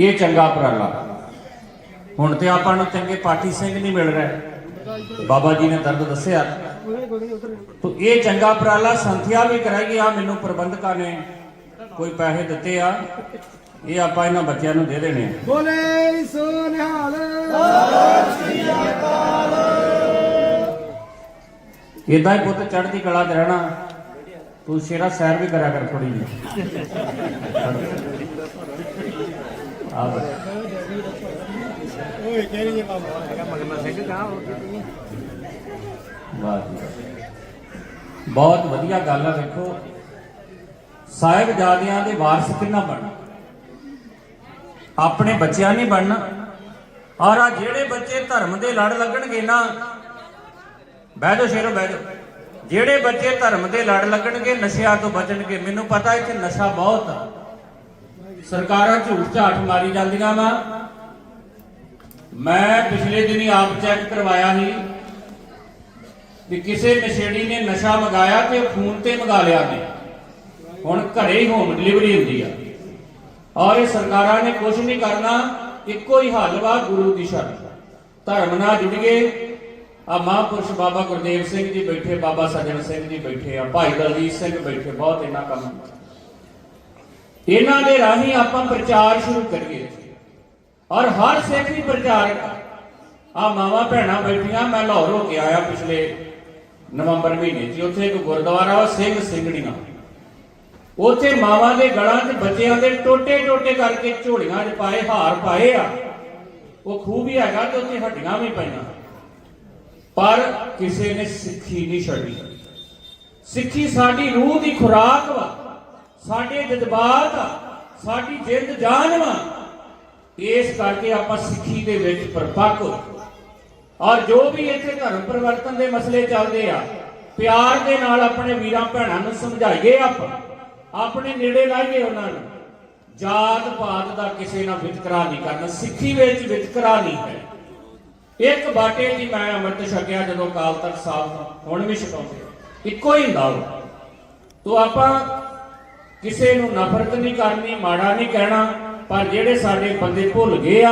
ਇਹ ਚੰਗਾ ਉਪਰਾਲਾ। ਹੁਣ ਤੇ ਆਪਾਂ ਨੂੰ ਚੰਗੇ ਪਾਠੀ ਸਿੰਘ ਨਹੀਂ ਮਿਲ ਰਹੇ। ਬਾਬਾ ਜੀ ਨੇ ਦਰਦ ਦੱਸਿਆ। ਤੋ ਇਹ ਚੰਗਾ ਉਪਰਾਲਾ ਸੰਥਿਆ ਵੀ ਕਰਾਈ ਆ ਮੈਨੂੰ ਪ੍ਰਬੰਧਕਾਂ ਨੇ ਕੋਈ ਪੈਸੇ ਦਿੱਤੇ ਆ। ਇਹ ਆਪਾਂ ਇਹਨਾਂ ਬੱਚਿਆਂ ਨੂੰ ਦੇ ਦੇਣੇ ਆ। ਬੋਲੇ ਸੋ ਨਿਹਾਲ। ਇਦਾਂ ਹੀ ਪੁੱਤ ਚੜ੍ਹਦੀ ਕਲਾ ਤੇ ਰਹਿਣਾ। ਤੂੰ ਸ਼ੇਰਾ ਸੈਰ ਵੀ ਕਰਿਆ ਕਰ ਥੋੜੀ ਜਿਹੀ। ਆ ਬੱਚਾ ਓਏ ਕਹਿ ਰਹੀ ਬਾਬਾ ਵਾਹ ਜੀ ਬਹੁਤ ਵਧੀਆ ਗੱਲ ਆ ਵੇਖੋ। ਸਾਹਿਬਜ਼ਾਦਿਆਂ ਦੇ ਵਾਰਸ ਕਿੰਨਾ ਬਣਨਾ ਆਪਣੇ ਬੱਚਿਆਂ ਨਹੀਂ ਬਣਨਾ। ਔਰ ਆ ਜਿਹੜੇ ਬੱਚੇ ਧਰਮ ਦੇ ਲੜ ਲੱਗਣਗੇ ਨਾ, ਬਹਿ ਜਾਓ ਸ਼ੇਰੋ, ਬਹਿ ਜਾਓ। ਜਿਹੜੇ ਬੱਚੇ ਧਰਮ ਦੇ ਲੜ ਲੱਗਣਗੇ, ਨਸ਼ਿਆਂ ਤੋਂ ਬਚਣਗੇ, ਮੈਨੂੰ ਪਤਾ ਇੱਥੇ ਨਸ਼ਾ ਬਹੁਤ ਆ। ਸਰਕਾਰਾਂ ਝੂਠ ਝਾਠ ਮਾਰੀ ਜਾਂਦੀਆਂ ਵਾ। ਮੈਂ ਪਿਛਲੇ ਦਿਨੀ ਆਪ ਚੈੱਕ ਕਰਵਾਇਆ ਸੀ ਵੀ ਕਿਸੇ ਨਸ਼ੇੜੀ ਨੇ ਨਸ਼ਾ ਮੰਗਾਇਆ ਤੇ ਫੋਨ ਤੇ ਮੰਗਾ ਲਿਆ ਨੇ। ਹੁਣ ਘਰੇ ਹੀ ਹੋਮ ਡਿਲੀਵਰੀ ਹੁੰਦੀ ਆ। ਔਰ ਇਹ ਸਰਕਾਰਾਂ ਨੇ ਕੁਝ ਨਹੀਂ ਕਰਨਾ, ਇੱਕੋ ਹੀ ਹੱਲ ਵਾ ਗੁਰੂ ਦੀ ਸ਼ਰਨ। ਧਰਮ ਨਾਲ ਜੁੜੀਏ ਆ ਮਹਾਂਪੁਰਸ਼ ਬਾਬਾ ਗੁਰਦੇਵ ਸਿੰਘ ਜੀ ਬੈਠੇ, ਬਾਬਾ ਸੱਜਣ ਸਿੰਘ ਜੀ ਬੈਠੇ, ਆ ਭਾਈ ਦਲਜੀਤ ਸਿੰਘ ਬੈਠੇ, ਬਹੁਤ ਇਹਨਾਂ ਕੰਮ ਇਹਨਾਂ ਦੇ ਰਾਹੀਂ ਆਪਾਂ ਪ੍ਰਚਾਰ ਸ਼ੁਰੂ ਕਰੀਏ। ਔਰ ਹਰ ਸਿੱਖ ਹੀ ਪ੍ਰਚਾਰ ਆ ਮਾਵਾ ਭੈਣਾਂ ਬੈਠੀਆਂ, ਮੈਂ ਲਾਹੌਰ ਹੋ ਕੇ ਆਇਆ ਪਿਛਲੇ ਨਵੰਬਰ ਮਹੀਨੇ 'ਚ। ਉੱਥੇ ਇੱਕ ਗੁਰਦੁਆਰਾ ਵਾ ਸਿੰਘ ਸਿੰਘਣੀਆਂ ਉੱਥੇ ਮਾਵਾਂ ਦੇ ਗਲਾਂ 'ਚ ਬੱਚਿਆਂ ਦੇ ਟੋਟੇ ਟੋਟੇ ਕਰਕੇ ਝੋਲੀਆਂ 'ਚ ਪਾਏ, ਹਾਰ ਪਾਏ ਆ। ਉਹ ਖੂਬ ਹੀ ਹੈਗਾ ਤੇ ਉੱਥੇ ਹੱਡੀਆਂ ਵੀ ਪਈਆਂ। ਪਰ ਕਿਸੇ ਨੇ ਸਿੱਖੀ ਨਹੀਂ ਛੱਡੀ। ਸਿੱਖੀ ਸਾਡੀ ਰੂਹ ਦੀ ਖੁਰਾਕ ਵਾ। ਸਾਡੇ ਜਜ਼ਬਾਤ, ਸਾਡੀ ਜਿੰਦ ਜਾਨ ਵਾ। ਇਸ ਕਰਕੇ ਆਪਾਂ ਸਿੱਖੀ ਦੇ ਵਿੱਚ ਪਰਪੱਕ ਔਰ ਜੋ ਵੀ ਇੱਥੇ ਧਰਮ ਪਰਿਵਰਤਨ ਦੇ ਮਸਲੇ ਚੱਲਦੇ ਆ, ਪਿਆਰ ਦੇ ਨਾਲ ਆਪਣੇ ਵੀਰਾਂ ਭੈਣਾਂ ਨੂੰ ਸਮਝਾਈਏ ਆਪਾਂ। ਆਪਣੇ ਨੇੜੇ ਲਾਈਏ ਉਹਨਾਂ ਨੂੰ। ਜਾਤ ਪਾਤ ਦਾ ਕਿਸੇ ਨਾਲ ਵਿਤਕਰਾ ਨਹੀਂ ਕਰਨਾ। ਸਿੱਖੀ ਵਿੱਚ ਵਿਤਕਰਾ ਨਹੀਂ ਹੈ। ਇੱਕ ਬਾਟੇ ਦੀ ਮੈਂ ਅੰਮ੍ਰਿਤ ਛਕਿਆ ਜਦੋਂ ਕਾਲ ਤਖਤ ਸਾਹਿਬ ਹੁਣ ਵੀ ਛਕਾਉਂਦੇ ਇੱਕੋ ਹੀ ਹੁੰਦਾ ਉਹ ਤੋ ਆਪਾਂ ਕਿਸੇ ਨੂੰ ਨਫ਼ਰਤ ਨਹੀਂ ਕਰਨੀ, ਮਾੜਾ ਨਹੀਂ ਕਹਿਣਾ, ਪਰ ਜਿਹੜੇ ਸਾਡੇ ਬੰਦੇ ਭੁੱਲ ਗਏ ਆ,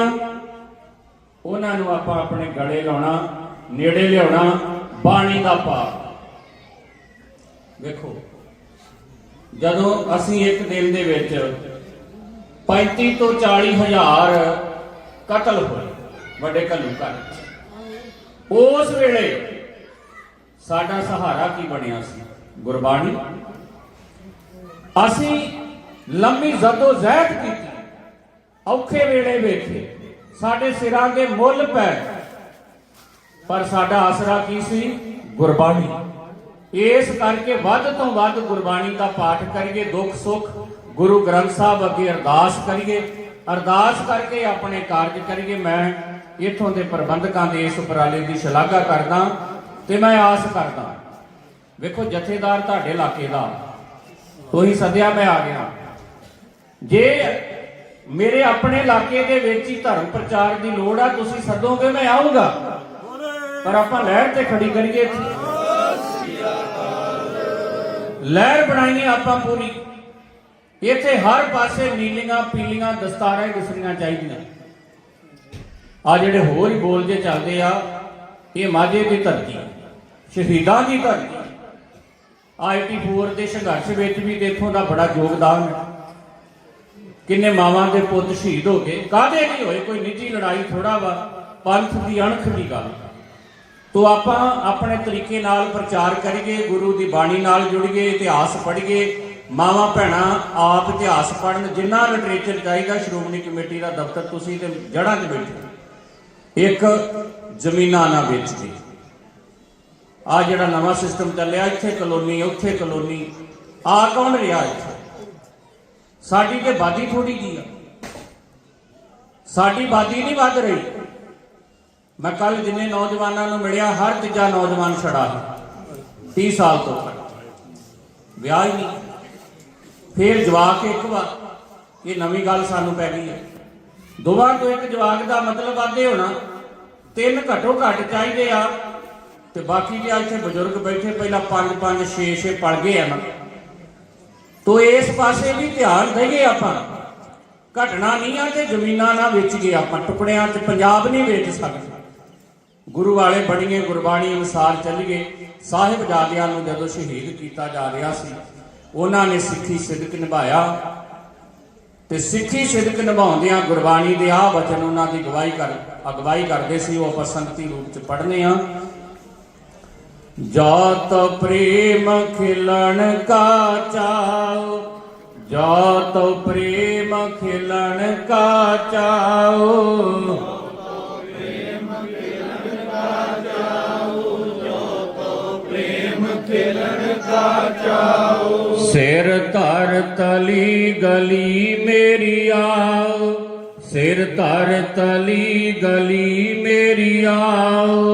ਉਹਨਾਂ ਨੂੰ ਆਪਾਂ ਆਪਣੇ ਗਲੇ ਲਾਉਣਾ, ਨੇੜੇ ਲਿਆਉਣਾ, ਬਾਣੀ ਦਾ ਪਾਪ ਵੇਖੋ, ਜਦੋਂ ਅਸੀਂ ਇੱਕ ਦਿਨ ਦੇ ਵਿੱਚ 35 ਤੋਂ 40 ਹਜ਼ਾਰ ਕਤਲ ਹੋਏ ਵੱਡੇ ਘੱਲੂ ਘਰ ਉਸ ਵੇਲੇ ਸਾਡਾ ਸਹਾਰਾ ਕੀ ਬਣਿਆ ਸੀ? ਗੁਰਬਾਣੀ। ਅਸੀਂ ਲੰਮੀ ਜ਼ਦੋ ਜ਼ਹਿਦ ਕੀਤੀ, ਔਖੇ ਵੇਲੇ ਵੇਖੇ, ਸਾਡੇ ਸਿਰਾਂ ਦੇ ਮੁੱਲ ਪੈ ਪਰ ਸਾਡਾ ਆਸਰਾ ਕੀ ਸੀ? ਗੁਰਬਾਣੀ। ਇਸ ਕਰਕੇ ਵੱਧ ਤੋਂ ਵੱਧ ਗੁਰਬਾਣੀ ਦਾ ਪਾਠ ਕਰੀਏ, ਦੁੱਖ ਸੁੱਖ ਗੁਰੂ ਗ੍ਰੰਥ ਸਾਹਿਬ ਅੱਗੇ ਅਰਦਾਸ ਕਰੀਏ। ਅਰਦਾਸ ਕਰਕੇ ਆਪਣੇ ਕਾਰਜ ਕਰੀਏ। ਮੈਂ ਇਥੋਂ ਦੇ ਪ੍ਰਬੰਧਕਾਂ ਦੇ ਇਸ ਉਪਰਾਲੇ ਦੀ ਸ਼ਲਾਘਾ ਕਰਦਾ ਤੇ ਮੈਂ ਆਸ ਕਰਦਾ, ਵੇਖੋ ਜਥੇਦਾਰ ਤੁਹਾਡੇ ਇਲਾਕੇ ਦਾ ਤੁਸੀਂ ਸੱਦਿਆ ਮੈਂ ਆ ਗਿਆ। ਜੇ ਮੇਰੇ ਆਪਣੇ ਇਲਾਕੇ ਦੇ ਵਿੱਚ ਹੀ ਧਰਮ ਪ੍ਰਚਾਰ ਦੀ ਲੋੜ ਆ, ਤੁਸੀਂ ਸਦੋਗੇ ਮੈਂ ਆਉਂਗਾ ਪਰ ਆਪਾਂ ਲਹਿਰ ਤੇ ਖੜੀ ਕਰੀਏ ਇੱਥੇ। ਲਹਿਰ ਬਣਾਈਏ ਆਪਾਂ ਪੂਰੀ। ਇੱਥੇ ਹਰ ਪਾਸੇ ਨੀਲੀਆਂ, ਪੀਲੀਆਂ ਦਸਤਾਰਾਂ ਹੀ ਦਿਸਣੀਆਂ ਚਾਹੀਦੀਆਂ। ਆ ਜਿਹੜੇ ਹੋਰ ਹੀ ਬੋਲ ਜੇ ਚੱਲਦੇ ਆ, ਇਹ ਮਾਝੇ ਦੀ ਧਰਤੀ, ਸ਼ਹੀਦਾਂ ਦੀ ਧਰਤੀ। ਆਈਟੀ 4 ਦੇ ਸੰਘਰਸ਼ ਵਿੱਚ ਵੀ ਦੇਖੋ ਦਾ ਬੜਾ ਯੋਗਦਾਨ ਹੈ। ਕਿੰਨੇ ਮਾਵਾਂ ਦੇ ਪੁੱਤ ਸ਼ਹੀਦ ਹੋ ਗਏ। ਕਾਹਦੇ ਨਹੀਂ ਹੋਏ? ਕੋਈ ਨਿੱਜੀ ਲੜਾਈ ਥੋੜਾ ਵਾ, ਪੰਥ ਦੀ ਅਣਖ ਦੀ ਗੱਲ। ਤੋ ਆਪਾਂ ਆਪਣੇ ਤਰੀਕੇ ਨਾਲ ਪ੍ਰਚਾਰ ਕਰੀਏ, ਗੁਰੂ ਦੀ ਬਾਣੀ ਨਾਲ ਜੁੜੀਏ ਇਤਿਹਾਸ ਪੜ੍ਹੀਏ ਮਾਵਾਂ, ਭੈਣਾਂ ਆਪ ਇਤਿਹਾਸ ਪੜ੍ਹਨ, ਜਿੰਨਾ ਲਿਟਰੇਚਰ ਚਾਹੀਦਾ, ਸ਼੍ਰੋਮਣੀ ਕਮੇਟੀ ਦਾ ਦਫ਼ਤਰ ਤੁਸੀਂ ਤੇ ਜੜ੍ਹਾਂ 'ਚ ਬੈਠੋ ਇੱਕ ਜ਼ਮੀਨਾਂ ਨਾ ਵੇਚਦੇ। ਆ ਜਿਹੜਾ ਨਵਾਂ ਸਿਸਟਮ ਚੱਲਿਆ, ਇੱਥੇ ਕਲੋਨੀ, ਉੱਥੇ ਕਲੋਨੀ। ਆ ਕੌਣ ਰਿਹਾ ਇੱਥੇ? ਸਾਡੀ ਤੇ ਬਾਦੀ ਥੋੜੀ ਜੀ ਆ। ਸਾਡੀ ਬਾਦੀ ਨਹੀਂ ਵੱਧ ਰਹੀ। ਮੈਂ ਕੱਲ ਜਿੰਨੇ ਨੌਜਵਾਨਾਂ ਨੂੰ ਮਿਲਿਆ, ਹਰ ਤੀਜਾ ਨੌਜਵਾਨ ਛੜਾ ਹੈ 30 ਸਾਲ ਤੋਂ ਵਿਆਹ ਹੀ ਨਹੀਂ। ਫੇਰ ਜਵਾਕ ਇੱਕ ਵਾਰ ਇਹ ਨਵੀਂ ਗੱਲ ਸਾਨੂੰ ਪੈ ਗਈ ਹੈ। ਦੋਵਾਂ ਤੋਂ ਇੱਕ ਜਵਾਕ ਦਾ ਮਤਲਬ ਆਦੇ ਹੋਣਾ। ਤਿੰਨ ਘੱਟੋ ਘੱਟ ਚਾਹੀਦੇ ਆ। ਤੇ ਬਾਕੀ ਜੇ ਇੱਥੇ ਬਜ਼ੁਰਗ ਬੈਠੇ, ਪਹਿਲਾਂ ਪੰਜ ਪੰਜ 6 6 ਪੜ ਗਏ ਆ ਨਾ। ਤੋ ਇਸ ਪਾਸੇ ਵੀ ਧਿਆਨ ਦੇਈਏ ਆਪਾਂ। ਘਟਣਾ ਨਹੀਂ ਆ ਤੇ ਜ਼ਮੀਨਾਂ ਨਾ ਵੇਚ ਗਏ ਆਪਾਂ ਟੁਕੜਿਆਂ 'ਚ ਪੰਜਾਬ ਨਹੀਂ ਵੇਚ ਸਕਦੇ। ਗੁਰੂ ਵਾਲੇ ਬੜੀਏ ਗੁਰਬਾਣੀ ਅਨੁਸਾਰ ਚੱਲੀਏ। ਸਾਹਿਬ ਜਾਦਿਆਂ ਨੂੰ ਜਦੋਂ ਸ਼ਹੀਦ ਕੀਤਾ ਜਾ ਰਿਹਾ ਸੀ, ਉਹਨਾਂ ਨੇ ਸਿੱਖੀ ਸਿਦਕ ਨਿਭਾਇਆ। ਤੇ ਸਿੱਖੀ ਸਿਦਕ ਨਿਭਾਉਂਦਿਆਂ ਗੁਰਬਾਣੀ ਦੇ ਆ ਵਚਨ ਉਹਨਾਂ ਦੀ ਗਵਾਹੀ ਕਰ, ਅਗਵਾਈ ਕਰਦੇ ਸੀ, ਉਹ ਆਪਾਂ ਸੰਗਤੀ ਰੂਪ ਚ ਪੜ੍ਹਨੇ ਆ। ਜਾਤ ਪ੍ਰੇਮ ਖਿਲਣ ਕਾ ਚਾਉ, ਜਾਤ ਪ੍ਰੇਮ ਖਿਲਣ ਕਾ ਚਾਉ। ਸਿਰ ਧਰ ਤਲੀ ਗਲੀ ਮੇਰੀ ਆਓ, ਸਿਰ ਧਰ ਤਲੀ ਗਲੀ ਮੇਰੀ ਆਓ।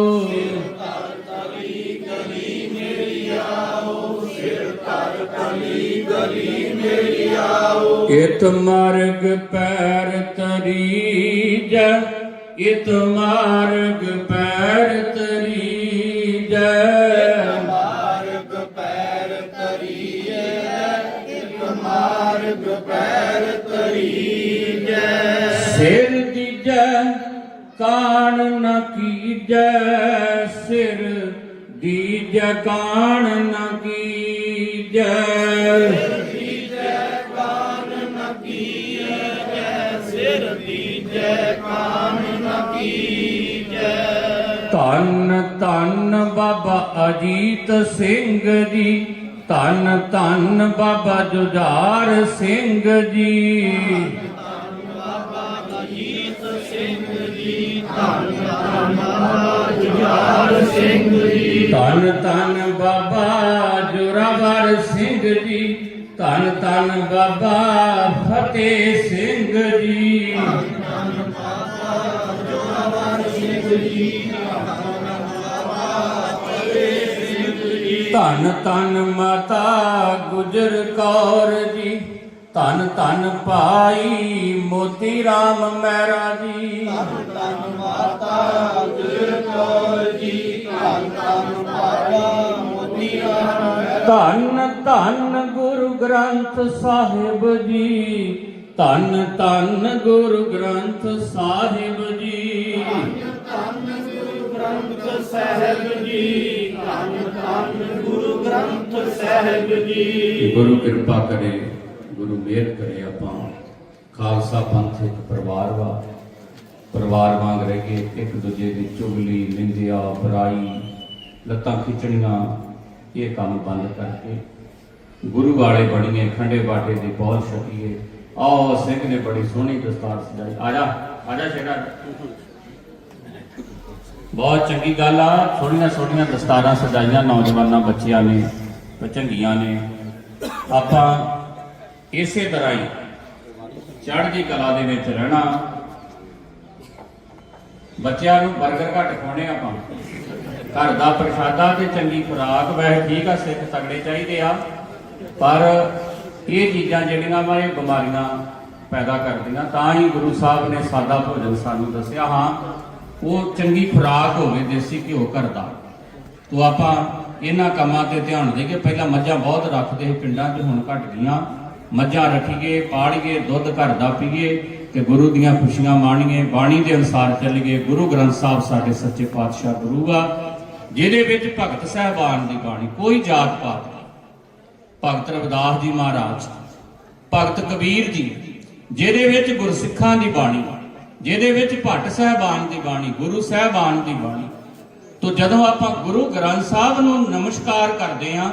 ਇਤ ਮਾਰਗ ਪੈਰ ਤਰੀ ਜੈ ਇਤ ਮਾਰਗ ਪੈਰ ਤਰੀ ਜੈ ਮਾਰਗ ਪੈਰ ਇੱਕ ਮਾਰਗ ਪੈਰ ਤਰੀਜੈ। ਸਿਰ ਦੀਜੈ ਕਾਣ ਨ ਕੀਜੈ ਸਿਰ ਦੀਜੈ ਕਾਣ ਨ ਕੀਜੈ। ਧੰਨ ਬਾਬਾ ਅਜੀਤ ਸਿੰਘ ਜੀ। ਧੰਨ ਧੰਨ ਬਾਬਾ ਜੁਝਾਰ ਸਿੰਘ ਜੀ। ਧੰਨ ਧੰਨ ਬਾਬਾ ਜੁਰਾਵਰ ਸਿੰਘ ਜੀ। ਧੰਨ ਧੰਨ ਬਾਬਾ ਫਤਿਹ ਸਿੰਘ ਜੀ। ਧੰਨ ਧੰਨ ਮਾਤਾ ਗੁਜਰ ਕੌਰ ਜੀ। ਧੰਨ ਧੰਨ ਭਾਈ ਮੋਤੀ ਰਾਮ ਮਹਿਰਾ ਜੀ। ਧੰਨ ਧੰਨ ਗੁਰੂ ਗ੍ਰੰਥ ਸਾਹਿਬ ਜੀ। ਧੰਨ ਧੰਨ ਗੁਰੂ ਗ੍ਰੰਥ ਸਾਹਿਬ ਜੀ। ਗੁਰੂ ਕਿਰਪਾ ਕਰੇ, ਗੁਰੂ ਮਿਹਰ ਕਰੇ ਆਪਾਂ। ਖਾਲਸਾ ਪੰਥ ਇੱਕ ਪਰਿਵਾਰ ਵਾ। ਪਰਿਵਾਰ ਵਾਂਗ ਰਹੀਏ ਇੱਕ ਦੂਜੇ ਦੀ ਚੁਗਲੀ, ਨਿੰਦਿਆ, ਬੁਰਾਈ, ਲੱਤਾਂ ਖਿੱਚਣੀਆਂ, ਇਹ ਕੰਮ ਬੰਦ ਕਰਕੇ। ਗੁਰੂ ਵਾਲੇ ਬਣੀਏ, ਖੰਡੇ ਬਾਟੇ ਦੀ ਬਹੁਤ ਛਕੀਏ। ਆਓ, ਸਿੰਘ ਨੇ ਬੜੀ ਸੋਹਣੀ ਦਸਤਾਰ ਸਜਾਈ। ਆ ਜਾ ਆ ਜਾ ਛੇੜਾ। ਬਹੁਤ ਚੰਗੀ ਗੱਲ ਆ। ਸੋਹਣੀਆਂ ਸੋਹਣੀਆਂ ਦਸਤਾਰਾਂ ਸਜਾਈਆਂ ਨੌਜਵਾਨਾਂ ਬੱਚਿਆਂ ਨੇ ਚੰਗੀਆਂ ਨੇ। ਆਪਾਂ ਇਸੇ ਤਰ੍ਹਾਂ ਹੀ ਚੜ੍ਹਦੀ ਕਲਾ ਦੇ ਵਿੱਚ ਰਹਿਣਾ। ਬੱਚਿਆਂ ਨੂੰ 버ਗਰ ਘੱਟ ਖਵਾਉਣੇ ਆਪਾਂ। ਘਰ ਦਾ ਪ੍ਰਸ਼ਾਦਾ ਤੇ ਚੰਗੀ ਖੁਰਾਕ, ਵੈਸੇ ਠੀਕ ਆ ਸਿੱਖ ਤਗੜੇ ਚਾਹੀਦੇ ਆ। ਪਰ ਇਹ ਚੀਜ਼ਾਂ ਜਿਹੜੀਆਂ ਵਾ, ਇਹ ਬਿਮਾਰੀਆਂ ਪੈਦਾ ਕਰਦੀਆਂ। ਤਾਂ ਹੀ ਗੁਰੂ ਸਾਹਿਬ ਨੇ ਸਾਦਾ ਭੋਜਨ ਸਾਨੂੰ ਦੱਸਿਆ, ਹਾਂ ਉਹ ਚੰਗੀ ਖੁਰਾਕ ਹੋਵੇ, ਦੇਸੀ ਘਿਓ ਘਰ ਦਾ ਤੋ ਆਪਾਂ ਇਹਨਾਂ ਕੰਮਾਂ ਤੇ ਧਿਆਨ ਦੇਈਏ ਪਹਿਲਾਂ ਮੱਝਾਂ ਬਹੁਤ ਰੱਖਦੇ ਸੀ ਪਿੰਡਾਂ 'ਚ, ਹੁਣ ਘਟ ਗਈਆਂ। ਮੱਝਾਂ ਰੱਖੀਏ, ਪਾਲੀਏ, ਦੁੱਧ ਘਰ ਦਾ ਪੀਏ ਤੇ ਗੁਰੂ ਦੀਆਂ ਖੁਸ਼ੀਆਂ ਮਾਣੀਏ। ਬਾਣੀ ਦੇ ਅਨੁਸਾਰ ਚੱਲੀਏ, ਗੁਰੂ ਗ੍ਰੰਥ ਸਾਹਿਬ ਸਾਡੇ ਸੱਚੇ ਪਾਤਸ਼ਾਹ ਗੁਰੂ ਆ, ਜਿਹਦੇ ਵਿੱਚ ਭਗਤ ਸਹਿਬਾਨ ਦੀ ਬਾਣੀ, ਕੋਈ ਜਾਤ ਪਾਤ ਨਹੀਂ। ਭਗਤ ਰਵਿਦਾਸ ਜੀ ਮਹਾਰਾਜ, ਭਗਤ ਕਬੀਰ ਜੀ, ਜਿਹਦੇ ਵਿੱਚ ਗੁਰਸਿੱਖਾਂ ਦੀ ਬਾਣੀ ਜਿਹਦੇ ਵਿੱਚ ਭੱਟ ਸਹਿਬਾਨ ਦੀ ਬਾਣੀ, ਗੁਰੂ ਸਹਿਬਾਨ ਦੀ ਬਾਣੀ। ਤੋਂ ਜਦੋਂ ਆਪਾਂ ਗੁਰੂ ਗ੍ਰੰਥ ਸਾਹਿਬ ਨੂੰ ਨਮਸਕਾਰ ਕਰਦੇ ਆਂ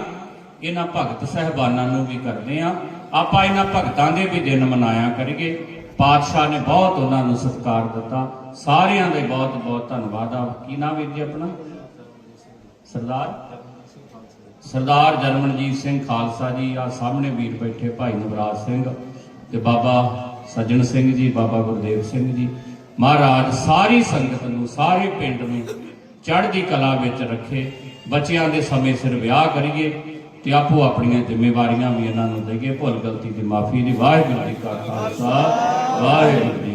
ਇਹਨਾਂ ਭਗਤ ਸਹਿਬਾਨਾਂ ਨੂੰ ਵੀ ਕਰਦੇ ਆਂ ਆਪਾਂ ਇਹਨਾਂ ਭਗਤਾਂ ਦੇ ਵੀ ਦਿਨ ਮਨਾਇਆ ਕਰੀਏ। ਪਾਤਸ਼ਾਹ ਨੇ ਬਹੁਤ ਉਹਨਾਂ ਨੂੰ ਸਤਿਕਾਰ ਦਿੱਤਾ। ਸਾਰਿਆਂ ਦੇ ਬਹੁਤ ਬਹੁਤ ਧੰਨਵਾਦ। ਆ ਕੀ ਨਾਮ ਵੀਰ ਜੀ ਆਪਣਾ? ਸਰਦਾਰ? ਸਰਦਾਰ ਜਰਮਨਜੀਤ ਸਿੰਘ ਖਾਲਸਾ ਜੀ ਆ ਸਾਹਮਣੇ ਵੀਰ ਬੈਠੇ ਭਾਈ ਨਵਰਾਜ ਸਿੰਘ ਤੇ ਬਾਬਾ ਸੱਜਣ ਸਿੰਘ ਜੀ, ਬਾਬਾ ਗੁਰਦੇਵ ਸਿੰਘ ਜੀ। ਮਹਾਰਾਜ, ਸਾਰੀ ਸੰਗਤ ਨੂੰ, ਸਾਰੇ ਪਿੰਡ ਨੂੰ ਚੜ੍ਹਦੀ ਕਲਾ ਵਿੱਚ ਰੱਖੇ। ਬੱਚਿਆਂ ਦੇ ਸਮੇਂ ਸਿਰ ਵਿਆਹ ਕਰੀਏ ਤੇ ਆਪੋ ਆਪਣੀਆਂ ਜ਼ਿੰਮੇਵਾਰੀਆਂ ਵੀ ਇਹਨਾਂ ਨੂੰ ਦੇਈਏ। ਭੁੱਲ ਗਲਤੀ ਦੀ ਮਾਫੀ ਦੀ ਵਾਹਿਗੁਰੂ ਜੀ ਕਾ ਖਾਲਸਾ, ਵਾਹਿਗੁਰੂ ਜੀ